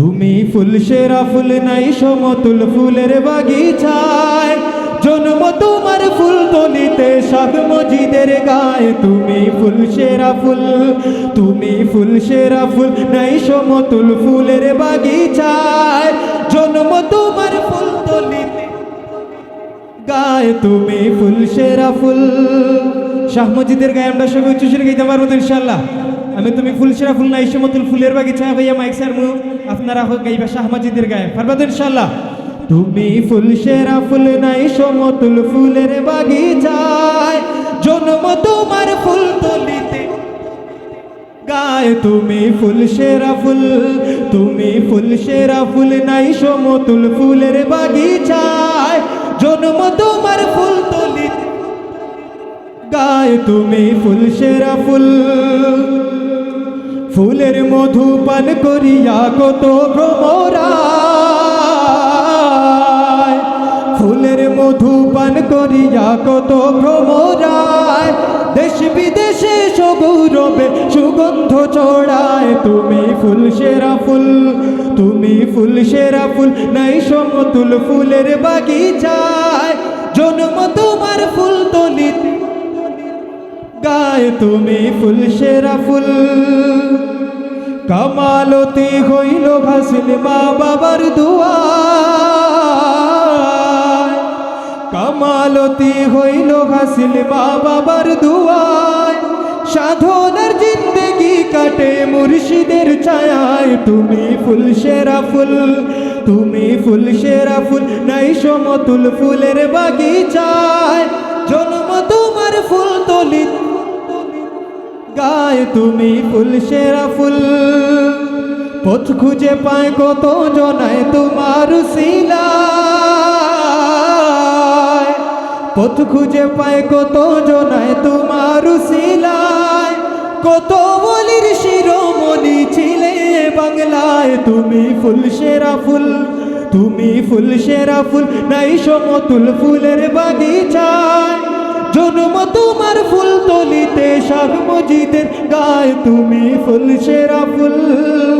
তুমি ফুল সেরা ফুল নাই, সমতুল ফুলের বাগিচায়। জন্ম তোমার ফুল তলিতে, শাক মজিদের গায়ে। তুমি ফুল সেরা ফুল, তুমি ফুল সেরা ফুল নাই, সমতুল ফুলের বাগিচায়। জন্ম তোমার ফুল তলিতে গায়ে, তুমি ফুল সেরা ফুল। শাহ মজিদের গায়ে আমরা সবাই উচ্চস্বরে গাইতে পারব ইনশাল্লাহ আমি তুমি ফুল সেরা ফুল না ইসমতুল ফুলের বাগিচায় হইয়া মাইক স্যার মু আপনারা হোক গাইবা শাহ মাজিদের গায়ে। পারবা তো ইনশাল্লাহ তুমি ফুল সেরা ফুল নাই, সমতুল ফুলের বাগি বাগিচায়। জন্ম তোমার ফুল তলিতে। গায়ে তুমি ফুল সেরা ফুল, তুমি ফুল সেরা ফুল নাই, সমতুল ফুলের বাগি বাগিচায়। জন্ম তোমার ফুল তলিত। গায়ে তুমি ফুল সেরা ফুল। ফুলের মধু পান করিয়া কত ভ্রমরা ফুলের মধু পান করিয়া কত ভ্রমরায়। দেশ বিদেশে সগৌরবে সুগন্ধ চড়ায় তুমি ফুল সেরা ফুল, তুমি ফুল সেরা ফুল, নাই সমতুল ফুলের বাগিচায়। জন্ম তোমার ফুল তলিত গায়ে তুমি ফুল, সেরা ফুল। কামালতি হইল ঘাসিল মা বাবার দুয়ার কামালতি হইল ঘাসিল মা বাবার দুয়ার সাধনার জিন্দগি কাটে মুর্শিদের ছায়ায়। তুমি ফুল, সেরা ফুল, তুমি ফুল, সেরা ফুল, নাই সমতুল ফুলের বাগিচায়। জন্ম তোমার ফুল তলিত গায়ে তুমি ফুল, সেরা ফুল। পথ খুঁজে পায় কত জনায় তোমার শিলায়। পথ খুঁজে পায় কত জনায় তোমার শিলায়। কত বলির শিরোমণি ছিলে বাংলায়। তুমি ফুল, সেরা ফুল, তুমি ফুল, সেরা ফুল, নাই সমতুল ফুলের বাগিচায়। জন্ম তোমার ফুল শাক মজিদের গায়ে তুমি ফুল সেরা ফুল।